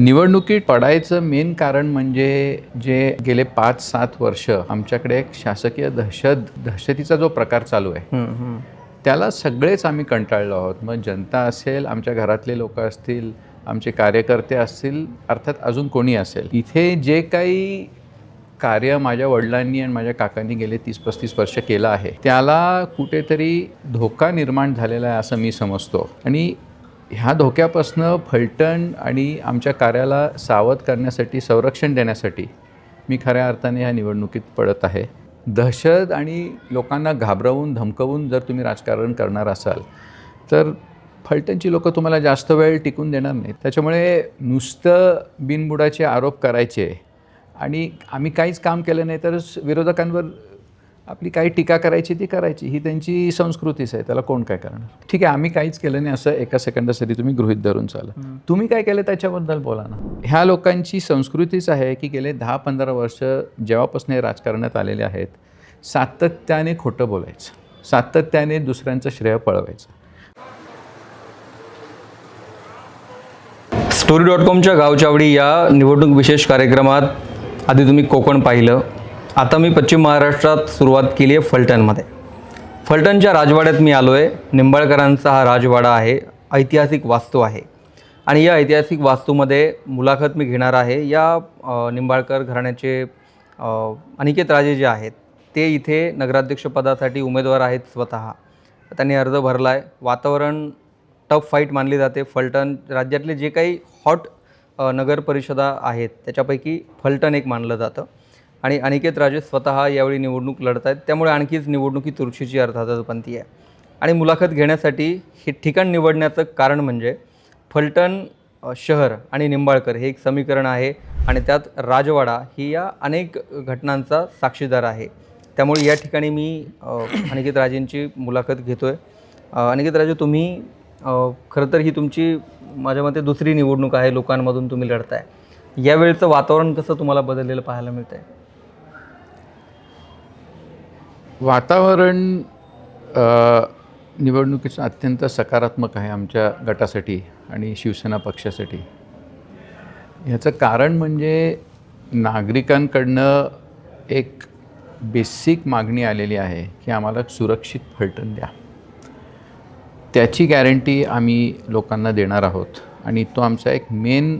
निवडणुकीत पडायचं मेन कारण म्हणजे जे गेले पाच सात वर्ष आमच्याकडे एक शासकीय दहशत दहशतीचा जो प्रकार चालू आहे त्याला सगळेच आम्ही कंटाळलो आहोत. मग जनता असेल आमच्या घरातले लोक असतील आमचे कार्यकर्ते असतील अर्थात अजून कोणी असेल इथे जे काही कार्य माझ्या वडिलांनी आणि माझ्या काकांनी गेले तीस पस्तीस वर्ष केलं आहे त्याला कुठेतरी धोका निर्माण झालेला आहे असं मी समजतो. आणि ह्या धोक्यापासनं फलटण आणि आमच्या कार्याला सावध करण्यासाठी संरक्षण देण्यासाठी मी खऱ्या अर्थाने ह्या निवडणुकीत पडत आहे. दहशत आणि लोकांना घाबरवून धमकवून जर तुम्ही राजकारण करणार असाल तर फलटणची लोकं तुम्हाला जास्त वेळ टिकून देणार नाहीत. त्याच्यामुळे नुसतं बिनबुडाचे आरोप करायचे आणि आम्ही काहीच काम केलं नाही तर विरोधकांवर आपली काही टीका करायची ती करायची. ही त्यांची संस्कृतीच आहे. त्याला कोण काय करणार? ठीक आहे आम्ही काहीच केलं नाही असं एका सेकंदासाठी तुम्ही गृहित धरून चाला. तुम्ही काय केलं त्याच्याबद्दल बोला ना. ह्या लोकांची संस्कृतीच आहे की गेले दहा पंधरा वर्ष जेव्हापासून हे राजकारणात आलेले आहेत सातत्याने खोटं बोलायचं. सातत्याने दुसऱ्यांचं श्रेय पळवायचं. स्टोरी डॉट कॉमच्या गावचावडी या निवडणूक विशेष कार्यक्रमात आधी तुम्ही कोकण पाहिलं. आता मी पश्चिम महाराष्ट्रात सुरुवात केली आहे फलटणमध्ये. फलटणच्या राजवाड्यात मी आलो आहे निंबाळकरांचा हा राजवाडा आहे. ऐतिहासिक वास्तू आहे. आणि या ऐतिहासिक वास्तूमध्ये मुलाखत मी घेणार आहे. या निंबाळकर घराण्याचे अनिकेत राजे जे आहेत ते इथे नगराध्यक्षपदासाठी उमेदवार आहेत स्वतः. त्यांनी अर्ज भरला आहे वातावरण टफ फाईट मानली जाते. फलटण राज्यातले जे काही हॉट नगरपरिषदा नगर परिषदा आहेत त्याच्यापैकी फलटण एक मानलं जातं. आणि अनिकेत राजे स्वतः यावेळी निवडणूक लढत आहेत त्यामुळे आणखीच निवडणुकी तुळशीची अर्थातच बनती आहे आणि मुलाखत घेण्यासाठी हे ठिकाण निवडण्याचं कारण म्हणजे फलटण शहर आणि निंबाळकर हे एक समीकरण आहे आणि त्यात राजवाडा ही या अनेक घटनांचा साक्षीदार आहे. त्यामुळे या ठिकाणी मी अनिकेत राजेंची मुलाखत घेतो आहे अनिकेत राजे तुम्ही खरं तर ही तुमची माझ्या मते दुसरी निवडणूक आहे लोकांमधून तुम्ही लढताय. यावेळचं वातावरण कसं तुम्हाला बदललेलं पाहायला मिळतं आहे वातावरण निवडणुकीचं अत्यंत सकारात्मक आहे आमच्या गटासाठी आणि शिवसेना पक्षासाठी. ह्याचं कारण म्हणजे नागरिकांकडनं एक बेसिक मागणी आलेली आहे की आम्हाला सुरक्षित फलटण द्या. त्याची गॅरंटी आम्ही लोकांना देणार आहोत आणि तो आमचा एक मेन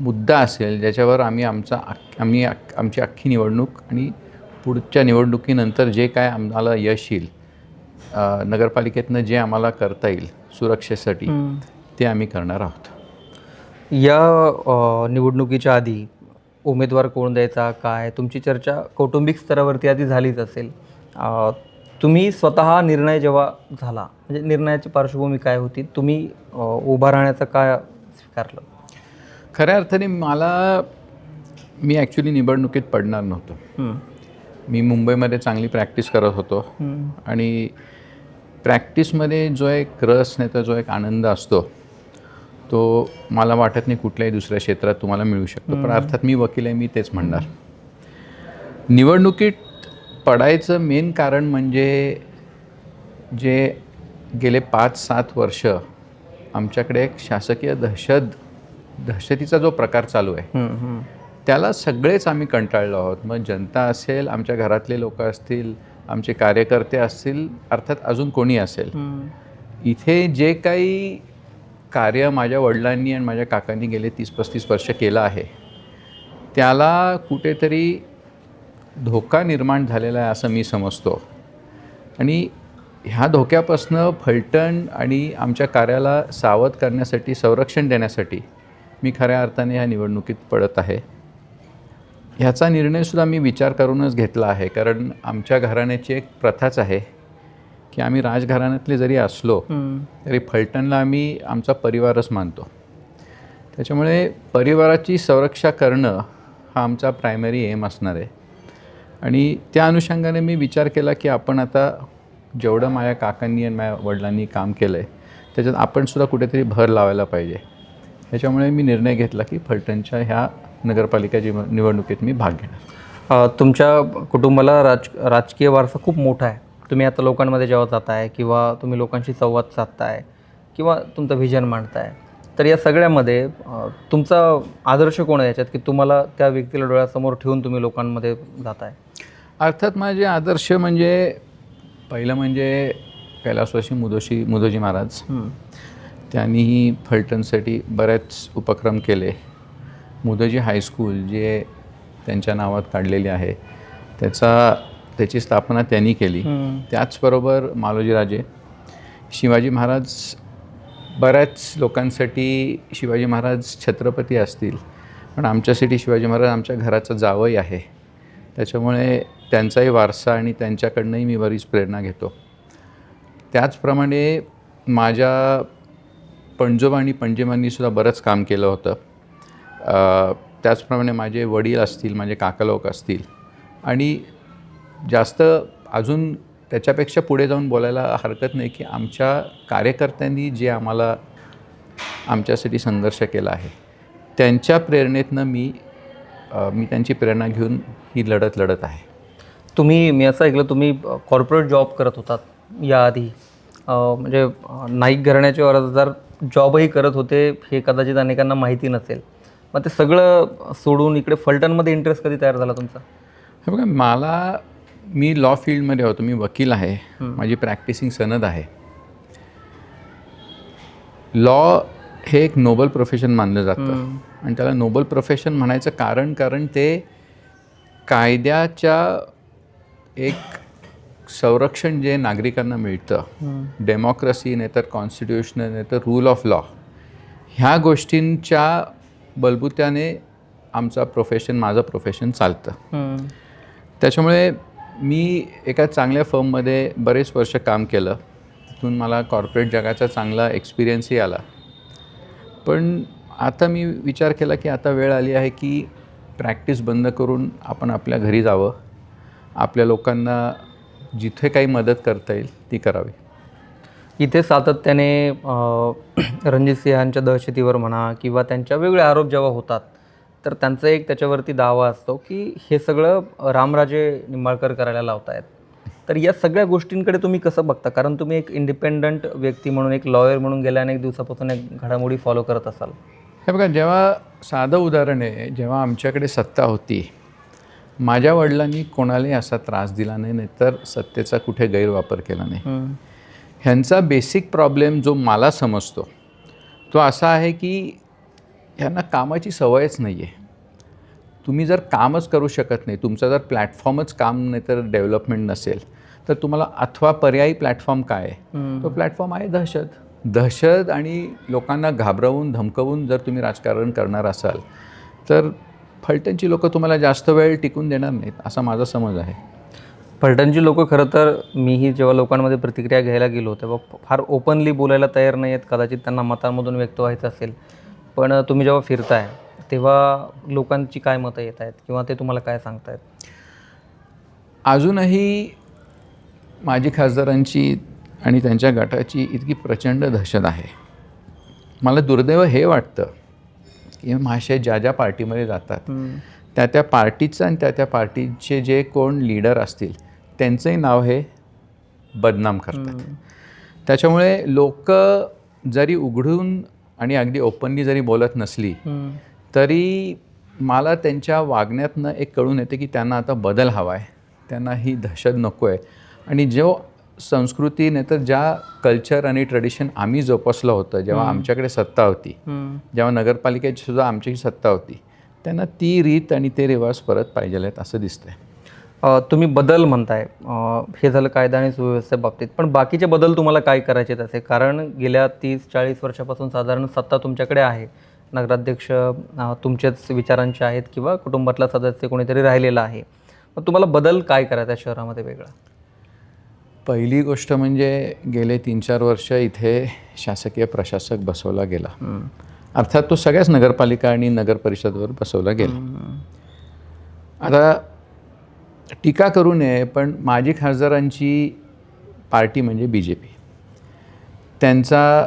मुद्दा असेल ज्याच्यावर आम्ही आमचा आम्ही आमची अख्खी निवडणूक आणि पुढच्या निवडणुकीनंतर जे काय आम्हाला यश येईल नगरपालिकेतनं जे आम्हाला करता येईल सुरक्षेसाठी ते आम्ही करणार आहोत. या निवडणुकीच्या आधी उमेदवार कोण द्यायचा काय? तुमची चर्चा कौटुंबिक स्तरावरती आधी झालीच असेल. तुम्ही स्वतः निर्णय जेव्हा झाला म्हणजे निर्णयाची पार्श्वभूमी काय होती? तुम्ही उभा राहण्याचं काय स्वीकारलं? खऱ्या अर्थाने मला मी ॲक्च्युली निवडणुकीत पडणार नव्हतो. मी मुंबईमध्ये चांगली प्रॅक्टिस करत होतो. आणि प्रॅक्टिसमध्ये जो एक रस नाही तर जो एक आनंद असतो तो मला वाटत नाही कुठल्याही दुसऱ्या क्षेत्रात तुम्हाला मिळू शकतो. पण अर्थात मी वकील आहे मी तेच म्हणणार. निवडणुकीत पडायचं मेन कारण म्हणजे जे गेले पाच सात वर्ष आमच्याकडे एक शासकीय दहशत दहशतीचा जो प्रकार चालू आहे त्याला सगळेच आम्ही कंटाळलो आहोत. मग जनता असेल आमच्या घरातले लोक असतील आमचे कार्यकर्ते असतील अर्थात अजून कोणी असेल. इथे जे काही कार्य माझ्या वडिलांनी आणि माझ्या काकांनी गेले तीस पस्तीस वर्ष केलं आहे त्याला कुठेतरी धोका निर्माण झालेला आहे असं मी समजतो. आणि ह्या धोक्यापासनं फलटण आणि आमच्या कार्याला सावध करण्यासाठी संरक्षण देण्यासाठी मी खऱ्या अर्थाने ह्या निवडणुकीत पडत आहे. ह्याचा निर्णयसुद्धा मी विचार करूनच घेतला आहे. कारण आमच्या घराण्याची एक प्रथाच आहे की आम्ही राजघराण्यातले जरी असलो तरी फलटणला आम्ही आमचा परिवारच मानतो. त्याच्यामुळे परिवाराची संरक्षा करणं हा आमचा प्रायमरी एम असणार आहे. आणि त्या अनुषंगाने मी विचार केला की आपण आता जेवढं माझ्या काकांनी आणि माझ्या वडिलांनी काम केलं आहे त्याच्यात आपण सुद्धा कुठेतरी भर लावायला पाहिजे. ह्याच्यामुळे मी निर्णय घेतला की फलटणच्या ह्या नगरपालिका निवडणुकीत मी भाग घेणार. अ, तुमच्या कुटुंबाला राज राजकीय वारसा खूप मोठा आहे. तुम्ही आता लोकांमध्ये जेव्हा जाताय किंवा तुम्ही लोकांशी संवाद साधताय किंवा तुमचं व्हिजन मांडताय तर या सगळ्यामध्ये तुमचा आदर्श कोण आहे याच्यात की तुम्हाला त्या व्यक्तीला डोळ्यासमोर ठेवून तुम्ही लोकांमध्ये जाताय? अर्थात माझे आदर्श म्हणजे पहिलं म्हणजे कैलासवासी मुदोशी मुदोजी महाराज. त्यांनीही फलटणसाठी बरेच उपक्रम केले. मुदोजी हायस्कूल जे त्यांच्या नावात काढलेले आहे त्याचा त्याची स्थापना त्यांनी केली. त्याचबरोबर मालोजीराजे शिवाजी महाराज बऱ्याच लोकांसाठी शिवाजी महाराज छत्रपती असतील पण आमच्यासाठी शिवाजी महाराज आमच्या घराचा जावई आहे. त्याच्यामुळे त्यांचाही वारसा आणि त्यांच्याकडनंही मी बरीच प्रेरणा घेतो. त्याचप्रमाणे माझ्या पणजोबा आणि पणजेमांनी सुद्धा बरंच काम केलं होतं. त्याचप्रमाणे माझे वडील असतील माझे काका लोक असतील आणि जास्त अजून त्याच्यापेक्षा पुढे जाऊन बोलायला हरकत नाही की आमच्या कार्यकर्त्यांनी जे आम्हाला आमच्यासाठी संघर्ष केला आहे त्यांच्या प्रेरणेतनं मी मी त्यांची प्रेरणा घेऊन ही लढत लढत आहे. तुम्ही मी असं ऐकलं तुम्ही कॉर्पोरेट जॉब करत होतात याआधी. म्हणजे नाईक घराण्याचे अर्जदार जॉबही करत होते हे कदाचित अनेकांना माहिती नसेल. मग ते सगळं सोडून इकडे फलटणमध्ये इंटरेस्ट कधी तयार झाला तुमचा? हे बघा मला मी लॉ फील्डमध्ये होतो मी वकील आहे. माझी प्रॅक्टिसिंग सनद आहे. लॉ हे एक नोबल प्रोफेशन मानलं जातं. आणि त्याला नोबल प्रोफेशन म्हणायचं कारण कारण ते कायद्याच्या एक संरक्षण जे नागरिकांना मिळतं डेमोक्रेसी नाही तर कॉन्स्टिट्यूशनल नाही तर रूल ऑफ लॉ ह्या गोष्टींच्या बलबुत्याने आमचा प्रोफेशन माझं प्रोफेशन चालतं. त्याच्यामुळे मी एका चांगल्या फर्ममध्ये बरेच वर्ष काम केलं. तिथून मला कॉर्पोरेट जगाचा चांगला एक्सपिरियन्सही आला. पण आता मी विचार केला की आता वेळ आली आहे की प्रॅक्टिस बंद करून आपण आपल्या घरी जावं. आपल्या लोकांना जिथे काही मदत करता येईल ती करावी. इथे सातत्याने रणजित सिंहांच्या दहशतीवर म्हणा किंवा त्यांच्या वेगळे आरोप जेव्हा होतात तर त्यांचा एक त्याच्यावरती दावा असतो की हे सगळं रामराजे निंबाळकर करायला लावत आहेत तर या सगळ्या गोष्टींकडे तुम्ही कसं बघता? कारण तुम्ही एक इंडिपेंडंट व्यक्ती म्हणून एक लॉयर म्हणून गेल्या अनेक दिवसापासून एक घडामोडी फॉलो करत असाल. हे बघा जेव्हा साधं उदाहरण आहे जेव्हा आमच्याकडे सत्ता होती माझ्या वडिलांनी कोणालाही असा त्रास दिला नाही नाहीतर सत्तेचा कुठे गैरवापर केला नाही. ह्यांचा बेसिक प्रॉब्लेम जो मला समजतो तो असा आहे की ह्यांना कामाची सवयच नाही आहे तुम्ही जर कामच करू शकत नाही तुमचा जर प्लॅटफॉर्मच काम नाही तर डेव्हलपमेंट नसेल तर तुम्हाला अथवा पर्यायी प्लॅटफॉर्म काय आहे? तो प्लॅटफॉर्म आहे दहशत. दहशत आणि लोकांना घाबरवून धमकवून जर तुम्ही राजकारण करणार असाल तर फलटणची लोकं तुम्हाला जास्त वेळ टिकून देणार नाहीत असा माझा समज आहे. फलटणची लोक खरं तर मीही जेव्हा लोकांमध्ये प्रतिक्रिया घ्यायला गेलो तेव्हा फार ओपनली बोलायला तयार नाही आहेत कदाचित त्यांना मतांमधून व्यक्त व्हायचं असेल. पण तुम्ही जेव्हा फिरताय तेव्हा लोकांची काय मतं येत आहेत? किंवा ते तुम्हाला काय सांगतायत? अजूनही माजी खासदारांची आणि त्यांच्या गटाची इतकी प्रचंड दहशत आहे. मला दुर्दैव हे वाटतं की माशे ज्या ज्या पार्टीमध्ये जातात त्या त्या पार्टीचं आणि त्या त्या पार्टीचे जे कोण लीडर असतील त्यांचंही नाव हे बदनाम करतात. त्याच्यामुळे लोक जरी उघडून आणि अगदी ओपनली जरी बोलत नसली तरी मला त्यांच्या वागण्यातनं एक कळून येते की त्यांना आता बदल हवा आहे त्यांना ही दहशत नको आहे आणि जो संस्कृती नाही तर ज्या कल्चर आणि ट्रेडिशन आम्ही जोपासलं होतं जेव्हा आमच्याकडे सत्ता होती जेव्हा नगरपालिकेची सुद्धा आमची सत्ता होती त्यांना ती रीत आणि ते रिवाज परत पाहिजे आहेत असं दिसतंय. तुम्ही बदल म्हणताय. हे झालं कायदा आणि सुव्यवस्थे बाबतीत. पण बाकीचे बदल तुम्हाला काय करायचे तसे कारण गेल्या तीस चाळीस वर्षापासून साधारण सत्ता तुमच्याकडे आहे. नगराध्यक्ष तुमच्याच विचारांचे आहेत किंवा कुटुंबातला सदस्य कोणीतरी राहिलेला आहे. मग तुम्हाला बदल काय करायचा आहे शहरामध्ये वेगळा? पहिली गोष्ट म्हणजे गेले तीन चार वर्ष इथे शासकीय प्रशासक बसवला गेला. अर्थात तो सगळ्याच नगरपालिका आणि नगर परिषदवर बसवला गेला. आता टीका करू नये पण माजी खासदारांची पार्टी म्हणजे बी जे पी त्यांचा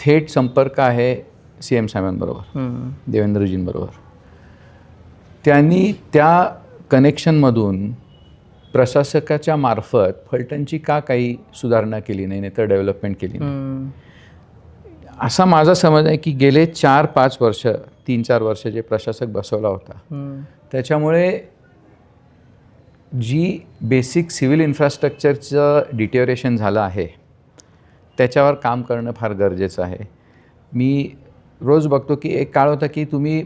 थेट संपर्क आहे सी एम साहेबांबरोबर देवेंद्रजींबरोबर. त्यांनी त्या कनेक्शनमधून प्रशासकाच्या मार्फत फलटणची का काही सुधारणा केली नाही नाही तर डेव्हलपमेंट केली नाही? असा माझा समज आहे की गेले चार पाच वर्ष तीन चार वर्ष जे प्रशासक बसवला होता त्याच्यामुळे जी बेसिक सिव्हिल इन्फ्रास्ट्रक्चरचं डिटेरिएशन झालं आहे त्याच्यावर काम करणं फार गरजेचं आहे. मी रोज बघतो की एक काळ होता की तुम्ही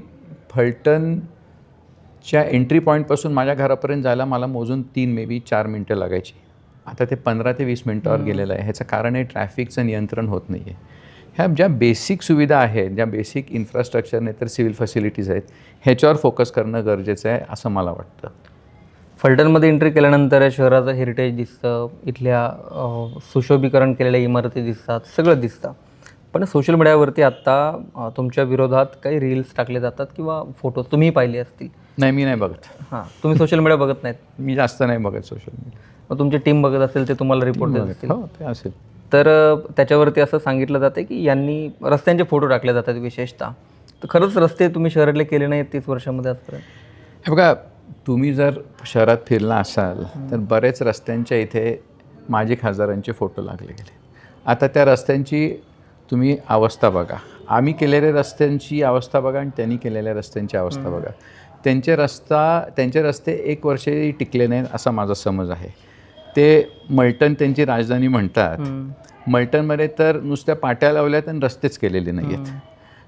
फलटणच्या एंट्री पॉईंटपासून माझ्या घरापर्यंत जायला मला मोजून तीन मे बी चार मिनटं लागायची. आता ते पंधरा ते वीस मिनटावर गेलेलं आहे. ह्याचं कारण आहे ट्रॅफिकचं नियंत्रण होत नाही आहे ह्या ज्या बेसिक सुविधा आहेत ज्या बेसिक इन्फ्रास्ट्रक्चर नाही तर सिव्हिल फॅसिलिटीज आहेत ह्याच्यावर फोकस करणं गरजेचं आहे असं मला वाटतं. फलटणमध्ये एंट्री केल्यानंतर शहराचं हेरिटेज दिसतं इथल्या सुशोभीकरण केलेल्या इमारती दिसतात सगळं दिसतं. पण सोशल मीडियावरती आत्ता तुमच्या विरोधात काही रील्स टाकले जातात किंवा फोटो तुम्ही पाहिले असतील? नाही मी नाही बघत. हां तुम्ही सोशल मीडिया बघत नाहीत? मी जास्त नाही बघत सोशल मीडिया मग तुमची टीम बघत असेल ते तुम्हाला रिपोर्ट देत असतील. हो ते असेल. तर त्याच्यावरती असं सांगितलं जातं की यांनी रस्त्यांचे फोटो टाकले जातात विशेषतः. तर खरंच रस्ते तुम्ही शहरातले केले नाहीत तीस वर्षामध्ये आजपर्यंत? हे बघा तुम्ही जर शहरात फिरला असाल तर बरेच रस्त्यांच्या इथे माजी खासदारांचे फोटो लागले गेले. आता त्या रस्त्यांची तुम्ही अवस्था बघा. आम्ही केलेल्या रस्त्यांची अवस्था बघा आणि त्यांनी केलेल्या रस्त्यांची अवस्था बघा. त्यांचे रस्ता त्यांचे रस्ते एक वर्षही टिकले नाहीत असा माझा समज आहे. ते मल्टन त्यांची राजधानी म्हणतात. मल्टनमध्ये तर नुसत्या पाट्या लावल्यात आणि रस्तेच केलेले नाही आहेत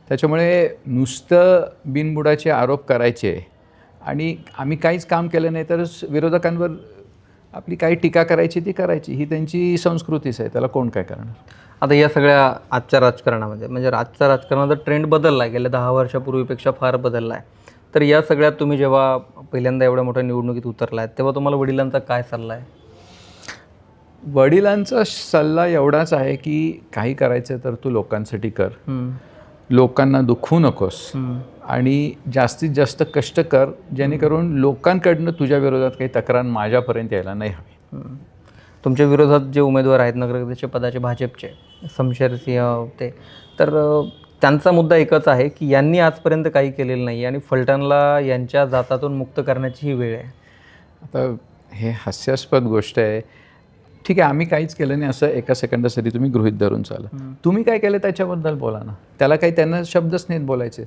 त्याच्यामुळे नुसतं बिनबुडाचे आरोप करायचे आणि आम्ही काहीच काम केलं नाही तर विरोधकांवर आपली काही टीका करायची ती करायची. ही त्यांची संस्कृतीच आहे. त्याला कोण काय करणार? आता या सगळ्या आजच्या राजकारणामध्ये म्हणजे आजच्या राजकारणाचा ट्रेंड बदलला आहे गेल्या दहा वर्षापूर्वीपेक्षा फार बदलला आहे तर या सगळ्यात तुम्ही जेव्हा पहिल्यांदा एवढ्या मोठ्या निवडणुकीत उतरलाय तेव्हा तुम्हाला वडिलांचा काय सल्ला आहे? वडिलांचा सल्ला एवढाच आहे की काही करायचं तर तू लोकांसाठी कर. लोकांना दुखवू नकोस. आणि जास्तीत जास्त कष्ट कर जेणेकरून लोकांकडनं तुझ्या विरोधात काही तक्रार माझ्यापर्यंत यायला नाही हवी. तुमच्या विरोधात जे उमेदवार आहेत नगराध्यक्ष पदाचे भाजपचे शमशेरसिंह ते तर त्यांचा मुद्दा एकच आहे की यांनी आजपर्यंत काही केलेलं नाही आणि फलटणला यांच्या जातातून मुक्त करण्याची ही वेळ आहे. आता हे हास्यास्पद गोष्ट आहे. ठीक आहे आम्ही काहीच केलं नाही असं एका सेकंदासाठी तुम्ही गृहित धरून चाला. तुम्ही काय केलं त्याच्याबद्दल बोला ना. त्याला काही त्यांना शब्दच नाहीत बोलायचे.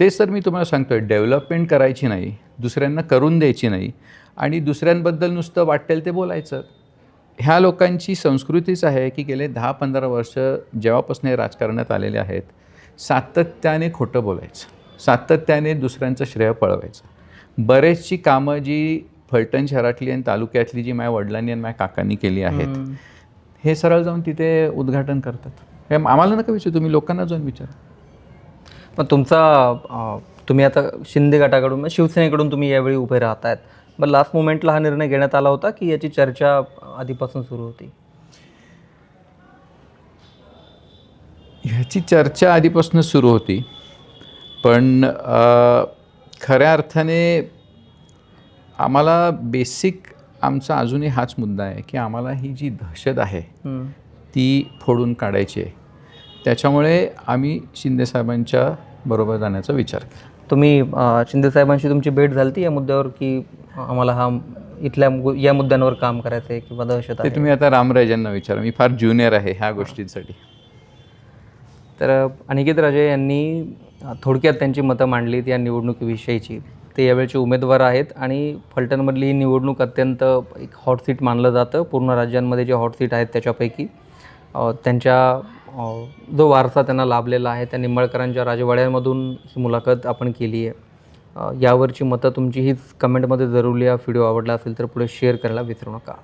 तेच तर मी तुम्हाला सांगतोय डेव्हलपमेंट करायची नाही दुसऱ्यांना करून द्यायची नाही आणि दुसऱ्यांबद्दल नुसतं वाटेल ते बोलायचं. ह्या लोकांची संस्कृतीच आहे की गेले दहा पंधरा वर्ष जेव्हापासून हे राजकारणात आलेले आहेत सातत्याने खोटं बोलायचं. सातत्याने दुसऱ्यांचं श्रेय पळवायचं. बरेचशी कामं जी फलटण शहरातली आणि तालुक्यातली जी माझ्या वडिलांनी आणि माझ्या काकांनी केली आहेत हे सरळ जाऊन तिथे उद्घाटन करतात. हे आम्हाला नका विचारू तुम्ही लोकांना जाऊन विचारा. मग तुमचा तुम्ही आता शिंदे गटाकडून शिवसेनेकडून तुम्ही यावेळी उभे राहत आहेत मग लास्ट मोमेंटला हा निर्णय घेण्यात आला होता की याची चर्चा आधीपासून सुरू होती? ह्याची चर्चा आधीपासूनच सुरू होती. पण खऱ्या अर्थाने आम्हाला बेसिक आमचा अजूनही हाच मुद्दा आहे की आम्हाला ही जी दहशत आहे ती फोडून काढायची आहे. त्याच्यामुळे आम्ही शिंदेसाहेबांच्या बरोबर जाण्याचा विचार केला. तुम्ही अ, शिंदे साहेबांशी तुमची भेट झाली होती या मुद्द्यावर की आम्हाला हा इथल्या मु- या मुद्द्यांवर काम करायचं आहे किंवा दहशत ते तुम्ही आता रामराजांना विचारा मी फार ज्युनियर आहे ह्या गोष्टींसाठी. तर अनिकेत राजे यांनी थोडक्यात त्यांची मतं मांडलीत या निवडणुकीविषयीची. ते यावेळचे उमेदवार आहेत आणि फलटणमधली ही निवडणूक अत्यंत एक हॉट सीट मानलं जातं. पूर्ण राज्यांमध्ये जे हॉट सीट आहेत त्याच्यापैकी त्यांच्या जो वारसा त्यांना लाभलेला आहे त्या निंबाळकरांच्या राजवाड्यांमधून ही मुलाखत आपण केली आहे. यावरची मतं तुमची हीच कमेंटमध्ये जरूर लिहा. व्हिडिओ आवडला असेल तर पुढे शेअर करायला विसरू नका.